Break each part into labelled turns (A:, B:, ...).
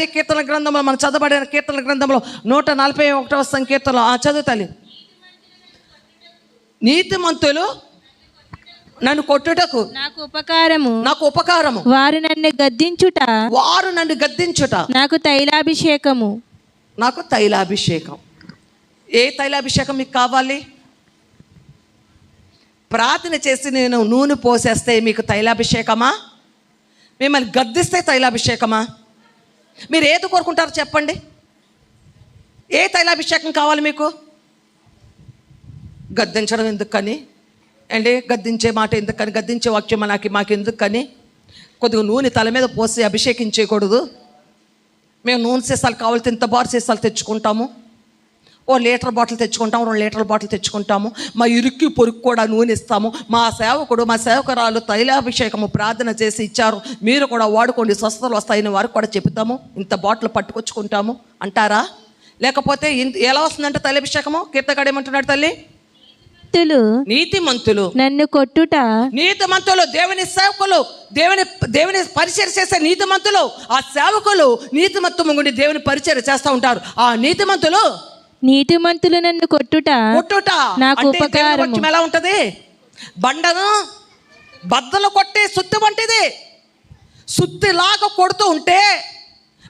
A: అదే కీర్తన గ్రంథంలో మనం చదవబడిన కీర్తన గ్రంథంలో నూట నలభై ఒకటవ సంకీర్తనలో ఆ చదువుతాలి నీతిమంతులు నన్ను కొట్టుటకు
B: నాకు ఉపకారము.
A: నాకు ఉపకారము.
B: వారు నన్ను గద్దించుట.
A: వారు నన్ను గద్దించుట.
B: నాకు తైలాభిషేకము.
A: నాకు తైలాభిషేకం. ఏ తైలాభిషేకం మీకు కావాలి? ప్రార్థన చేసి నేను నూనె పోసేస్తే మీకు తైలాభిషేకమా? మిమ్మల్ని గద్దిస్తే తైలాభిషేకమా? మీరు ఏది కోరుకుంటారో చెప్పండి. ఏ తైలాభిషేకం కావాలి మీకు? గద్దించడం ఎందుకని? అండి గద్దించే మాట ఎందుకని? గద్దించే వాక్యం నాకు మాకు ఎందుకని కొద్దిగా నూనె తల మీద పోసి అభిషేకించేయకూడదు. మేము నూనె సీసాలు కావాలి ఇంత బార్ సీసాలు తెచ్చుకుంటాము. ఓ లీటర్ బాటిల్ తెచ్చుకుంటాము రెండు లీటర్ బాటిల్ తెచ్చుకుంటాము మా ఇరుక్కి పొరుక్కు కూడా నూనె ఇస్తాము. మా సేవకుడు మా సేవకురాలు తైలాభిషేకము ప్రార్థన చేసి ఇచ్చారు. మీరు కూడా వాడుకోండి స్వస్థతలు వస్తాయని వారికి కూడా చెబుతాము. ఇంత బాటిల్ పట్టుకొచ్చుకుంటాము. అంటారా? లేకపోతే ఇంత ఎలా వస్తుందంటే తైలాభిషేకము కీర్తగాడు ఏమంటున్నాడు తల్లి?
B: భక్తులు
A: నీతిమంతులు.
B: నన్ను కొట్టుట
A: నీతిమంతులు దేవుని సేవకులు దేవుని దేవుని పరిచయం చేసే నీతిమంతులు. ఆ సేవకులు నీతిమంతము గుండి దేవుని పరిచయం చేస్తూ ఉంటారు. ఆ నీతిమంతులు
B: నీతిమంతులు నన్ను కొట్టుట
A: కొట్టుట?
B: నాకు.
A: వాక్యం ఎలా ఉంటది? బండను బద్దలు కొట్టే సుత్తి వంటిది. సుత్తిలాగా కొడుతూ ఉంటే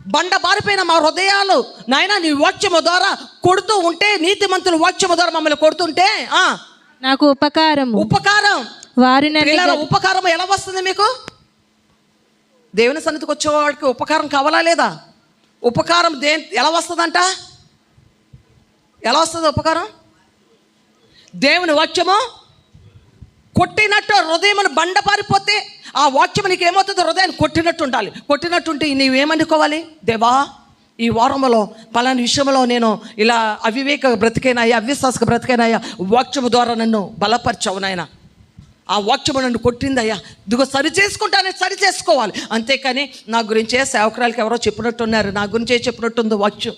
A: బండ బారిపోయిన మా హృదయాలు నాయన నీ వాక్యము ద్వారా కొడుతూ ఉంటే నీతిమంతులు వాక్యము ద్వారా మమ్మల్ని కొడుతుంటే
B: నాకు ఉపకారము.
A: ఉపకారం.
B: వారు
A: ఉపకారం ఎలా వస్తుంది మీకు? దేవుని సన్నిధికి వచ్చేవాడికి ఉపకారం కావాలా లేదా? ఉపకారం దే ఎలా వస్తుందంట? ఎలా వస్తుంది ఉపకారం? దేవుని వాక్యము కొట్టినట్టు హృదయమును బండ పారిపోతే ఆ వాక్యం నీకు ఏమవుతుందో? హృదయాన్ని కొట్టినట్టు ఉండాలి. కొట్టినట్టుంటే నీవేమనుకోవాలి దేవా ఈ వారంలో పలాని విషయంలో నేను ఇలా అవివేక బ్రతికైనాయా అవిశ్వాసక బ్రతికేనాయా వాక్యము ద్వారా నన్ను బలపరచవు నాయన. ఆ వాక్యము నన్ను కొట్టిందయ్యా దిగో సరి చేసుకుంటానే సరి చేసుకోవాలి. అంతేకాని నా గురించే సేవకురాలకి ఎవరో చెప్పినట్టున్నారు. నా గురించే చెప్పినట్టుంది వాక్యం.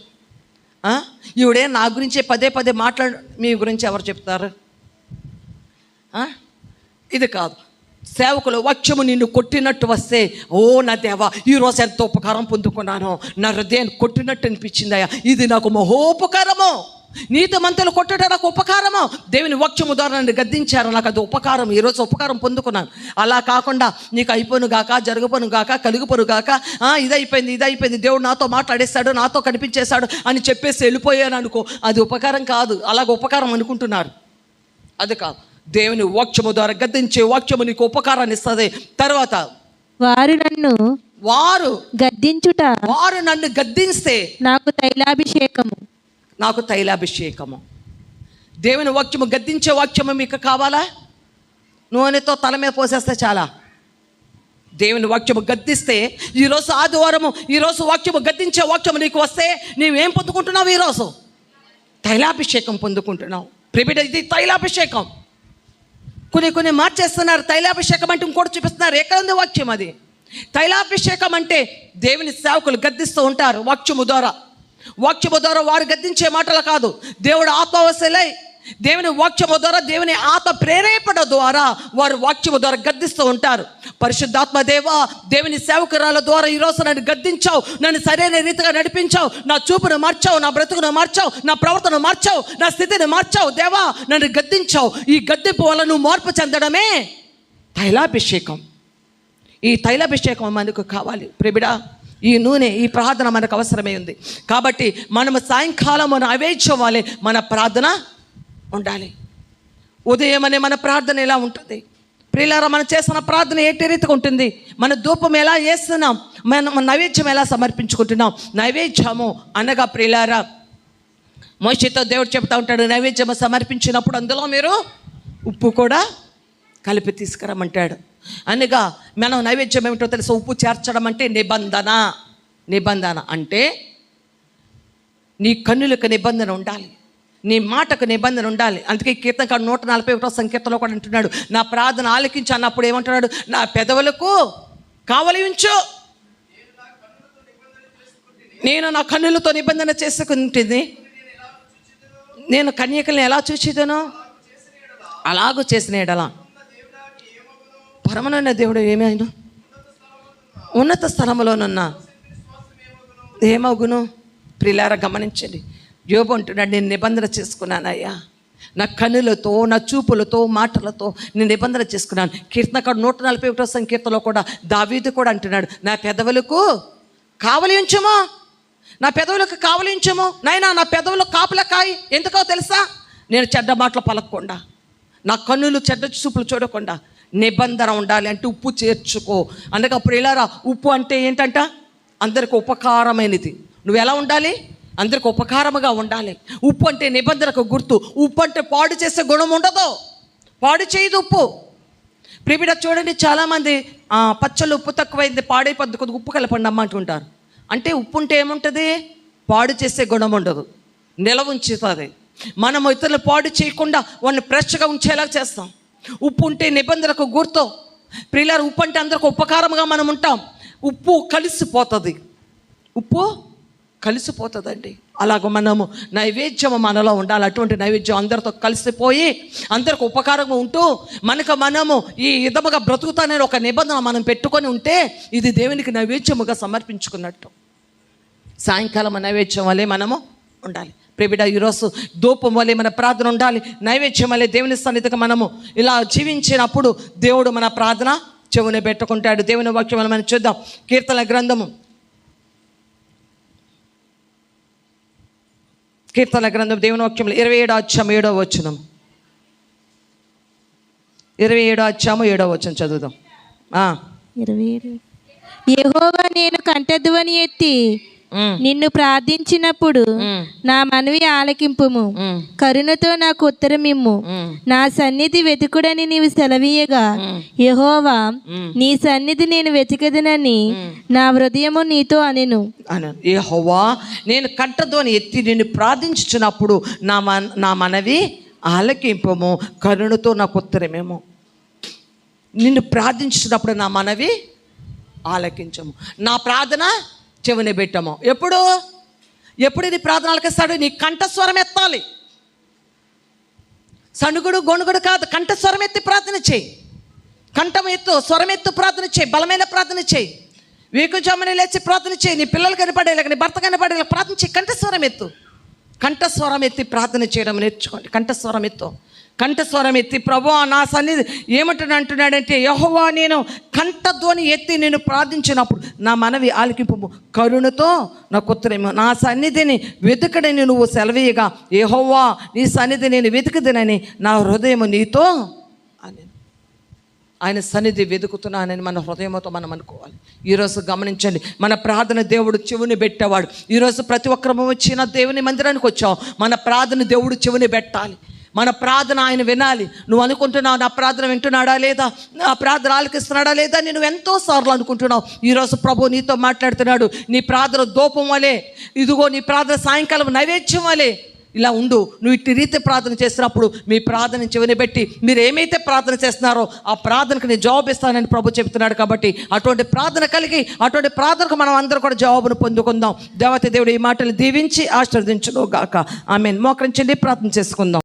A: ఈవిడే నా గురించే పదే పదే మాట్లాడు మీ గురించి ఎవరు చెప్తారు? ఇది కాదు. సేవకులు వాక్యము నిన్ను కొట్టినట్టు వస్తే ఓ నా దేవా ఈరోజు ఎంతో ఉపకారం పొందుకున్నాను. నా హృదయాన్ని కొట్టినట్టు అనిపించిందయ్యా. ఇది నాకు మహోపకారము. నీతి మంతులు కొట్టడం నాకు ఉపకారము. దేవుని వాక్యము ద్వారా నన్ను గద్దించారు. నాకు అది ఉపకారం. ఈరోజు ఉపకారం పొందుకున్నాను. అలా కాకుండా నీకు అయిపోను గాక జరగపోను గాక కలుగుపోను గాక "ఆ, ఇది అయిపోయింది ఇది అయిపోయింది దేవుడు నాతో మాట్లాడేశాడు నాతో కనిపించేశాడు అని చెప్పేసి వెళ్ళిపోయాను అనుకో అది ఉపకారం కాదు. అలాగ ఉపకారం అనుకుంటున్నారు. అది కాదు. దేవుని వాక్యము ద్వారా గద్దించే వాక్యము నీకు ఉపకారాన్ని ఇస్తుంది. తర్వాత
B: వారు నన్ను
A: వారు
B: గద్దించుట
A: వారు నన్ను గద్దిస్తే
B: నాకు తైలాభిషేకము.
A: నాకు తైలాభిషేకము. దేవుని వాక్యము గద్దించే వాక్యము మీకు కావాలా? నూనెతో తల మీద పోసేస్తే చాలా. దేవుని వాక్యము గద్దిస్తే ఈరోజు ఆదివారము ఈరోజు వాక్యము గద్దించే వాక్యము నీకు వస్తే నీవేం పొందుకుంటున్నావు ఈరోజు? తైలాభిషేకం పొందుకుంటున్నావు. ప్రిబిడ ఇది తైలాభిషేకం. కొన్ని కొన్ని మార్చేస్తున్నారు తైలాభిషేకం అంటే ఇంకోటి చూపిస్తున్నారు. ఎక్కడ ఉంది వాక్యం అది? తైలాభిషేకం అంటే దేవుని సేవకులు గద్దిస్తూ ఉంటారు వాక్యము ద్వారా. వాక్యము ద్వారా వారు గద్దించే మాటలు కాదు. దేవుడు ఆత్మవశలై దేవుని వాక్యము ద్వారా దేవుని ఆత్మ ప్రేరేపణ ద్వారా వారు వాక్యము ద్వారా గద్దిస్తూ ఉంటారు. పరిశుద్ధాత్మ దేవ దేవుని సేవకురాల ద్వారా ఈరోజు నన్ను గద్దించావు నన్ను సరైన రీతిగా నడిపించావు నా చూపును మార్చావు నా బ్రతుకును మార్చావు నా ప్రవర్తన మార్చావు నా స్థితిని మార్చావు. దేవా నన్ను గద్దించావు. ఈ గద్దెపు వల్ల నువ్వు మార్పు చెందడమే తైలాభిషేకం. ఈ తైలాభిషేకం మనకు కావాలి. ప్రిబిడ ఈ నూనె ఈ ప్రార్థన మనకు అవసరమై ఉంది. కాబట్టి మనము సాయంకాలం మనం అవేచ్ఛవాలి మన ప్రార్థన ఉండాలి. ఉదయం అనే మన ప్రార్థన ఎలా ఉంటుంది? ప్రియులారా మనం చేస్తున్న ప్రార్థన ఏంటి రీతిగా ఉంటుంది? మన ధూపం ఎలా చేస్తున్నాం మనం మన నైవేద్యం ఎలా సమర్పించుకుంటున్నాం? నైవేద్యము అనగా ప్రియులారా మోషితో దేవుడు చెప్తా ఉంటాడు నైవేద్యం సమర్పించినప్పుడు అందులో మీరు ఉప్పు కూడా కలిపి తీసుకురమ్మంటాడు. అనగా మనం నైవేద్యం ఏమిటో తెలుసు? ఉప్పు చేర్చడం అంటే నిబంధన. నిబంధన అంటే నీ కన్నులకు నిబంధన ఉండాలి. నీ మాటకు నిబంధన ఉండాలి. అందుకే కీర్తనకాడు నూట నలభై ఒకటో సంకీర్తనలో కూడా అంటున్నాడు. నా ప్రార్థన ఆలకించు అన్నప్పుడు ఏమంటున్నాడు? నా పెదవులకు కావలి ఉంచు. నేను నా కన్నులతో నిబంధన చేసుకుంటుంది. నేను కన్యకల్ని ఎలా చూసేదనో అలాగూ చేసిన ఎడలా. పరమనైన దేవుడు ఏమైనా? ఉన్నత స్థలంలోనున్న ఏమగును? ప్రిలార గమనించండి. యోబు అంటున్నాడు నేను నిబంధన చేసుకున్నానయ్యా. నా కనులతో నా చూపులతో మాటలతో నేను నిబంధన చేసుకున్నాను. కీర్తనకాడు నూట నలభై ఒకటో సంకీర్తలో కూడా దావీదు కూడా అంటున్నాడు నా పెదవులకు కావలించమో నా పెదవులకు కావలించము నైనా నా పెదవులు కాపుల కాయి. ఎందుకో తెలుసా? నేను చెడ్డ మాటలు పలకకుండా నా కన్నులు చెడ్డ చూపులు చూడకుండా నిబంధన ఉండాలి అంటే ఉప్పు చేర్చుకో. అందుకే అప్పుడు ఇలారా ఉప్పు అంటే ఏంటంట? అందరికి ఉపకారమైనది. నువ్వు ఎలా ఉండాలి? అందరికి ఉపకారముగా ఉండాలి. ఉప్పు అంటే నిబంధనకు గుర్తు. ఉప్పు అంటే పాడు చేసే గుణం ఉండదు. పాడు చేయదు ఉప్పు. ప్రిబిడ చూడండి చాలామంది పచ్చళ్ళు ఉప్పు తక్కువైంది పాడైపోద్ది కొద్దిగా ఉప్పు కలపండి అమ్మ అంటుంటారు. అంటే ఉప్పు ఉంటే ఏముంటుంది? పాడు చేసే గుణం ఉండదు. నిలవ ఉంచుతుంది. మనం ఇతరులు పాడు చేయకుండా వాళ్ళని ఫ్రెష్గా ఉంచేలా చేస్తాం. ఉప్పు ఉంటే నిబంధనకు గుర్తు. ప్రియులారు ఉప్పు అంటే అందరికి ఉపకారంగా మనం ఉంటాం. ఉప్పు కలిసిపోతుంది. ఉప్పు కలిసిపోతుందండి. అలాగ మనము నైవేద్యం మనలో ఉండాలి. అటువంటి నైవేద్యం అందరితో కలిసిపోయి అందరికి ఉపకారంగా ఉంటూ మనకు మనము ఈ విధముగా బ్రతుకుతానని ఒక నిబంధన మనం పెట్టుకొని ఉంటే ఇది దేవునికి నైవేద్యముగా సమర్పించుకున్నట్టు. సాయంకాలం నైవేద్యం వల్లే మనము ఉండాలి. ప్రేబిడ ఈరోజు ధూపం వల్లే మన ప్రార్థన ఉండాలి. నైవేద్యం వలె దేవుని సన్నిధిగా మనము ఇలా జీవించినప్పుడు దేవుడు మన ప్రార్థన చెవుని పెట్టుకుంటాడు. దేవుని వాక్యం వల్ల మనం చూద్దాం. కీర్తన గ్రంథము. కీర్తన గ్రంథం దేవుని వాక్యంలో ఇరవై ఏడో అధ్యాయం ఏడో వచనం. ఇరవై ఏడో అధ్యాయము ఏడో వచ్చం చదువుదాం. ఆ.
B: ఇరవై ఏడు. యెహోవా నేను కంఠధ్వని ఎత్తి నిన్ను ప్రార్థించినప్పుడు నా మనవి ఆలకింపుము. కరుణతో నాకు ఉత్తరమిమ్ము. నా సన్నిధి వెతుకుడని నీవు సెలవీయగా. యెహోవా. నీ సన్నిధి నేను వెతికదనని నా హృదయము నీతో అనెను.
A: అని. ఏ హోవా నేను కంఠధ్వని ఎత్తి నిన్ను ప్రార్థించుచున్నప్పుడు నా మన నా మనవి ఆలకింపము. కరుణతో నాకు ఉత్తరమేమో నిన్ను ప్రార్థించున్నప్పుడు నా మనవి ఆలకించము. నా ప్రార్థన చెవిని పెట్టాము. ఎప్పుడు? ఎప్పుడు ఇది ప్రార్థనలకు ఇస్తాడు నీ కంఠస్వరం ఎత్తాలి. సణుగుడు గొణుగుడు కాదు. కంఠస్వరం ఎత్తి ప్రార్థన చేయి. కంఠం ఎత్తు స్వరం ఎత్తు ప్రార్థన చేయి. బలమైన ప్రార్థన చేయి. వీకుజాముని లేచి ప్రార్థన చేయి. నీ పిల్లలు కనపడేలా నీ భర్త కనపడేలా ప్రార్థన చేయి. కంఠస్వరం ఎత్తు. కంఠస్వరం ఎత్తి ప్రార్థన చేయడం నేర్చుకోండి. కంఠస్వరం ఎత్తు. కంఠస్వరం ఎత్తి ప్రభు నా సన్నిధి ఏమంటాడు అంటున్నాడంటే యహోవా నేను కంఠధ్వని ఎత్తి నేను ప్రార్థించినప్పుడు నా మనవి ఆలకింపు కరుణతో నాకు ఉత్తరేమో నా సన్నిధిని వెతుకడని నువ్వు సెలవీయగా. యహోవా నీ సన్నిధి నేను వెతుకుదనని నా హృదయం నీతో అని. ఆయన సన్నిధి వెతుకుతున్నానని మన హృదయంతో మనం అనుకోవాలి. ఈరోజు గమనించండి మన ప్రార్థన దేవుడు చెవుని పెట్టేవాడు. ఈరోజు ప్రతి ఒక్కరము వచ్చిన దేవుని మందిరానికి వచ్చాం. మన ప్రార్థన దేవుడు చెవుని పెట్టాలి. మన ప్రార్థన ఆయన వినాలి. నువ్వు అనుకుంటున్నావు నా ప్రార్థన వింటున్నాడా లేదా? నా ప్రార్థన ఆలకిస్తున్నాడా లేదా? నేను ఎంతో సార్లు అనుకుంటున్నావు. ఈరోజు ప్రభు నీతో మాట్లాడుతున్నాడు. నీ ప్రార్థన దూపం వలే ఇదిగో నీ ప్రార్థన సాయంకాలం నైవేద్యం వలే ఇలా ఉండు. నువ్వు ఇట్టి రీతి ప్రార్థన చేసినప్పుడు మీ ప్రార్థన చెవిని పెట్టి మీరు ఏమైతే ప్రార్థన చేస్తున్నారో ఆ ప్రార్థనకు నేను జవాబు ఇస్తానని ప్రభు చెప్తున్నాడు కాబట్టి అటువంటి ప్రార్థన కలిగి అటువంటి ప్రార్థనకు మనం అందరూ కూడా జవాబును పొందుకుందాం. దేవత దేవుడు ఈ మాటలు దీవించి ఆశీర్వదించును గాక ఆమె మోకరించండి ప్రార్థన చేసుకుందాం.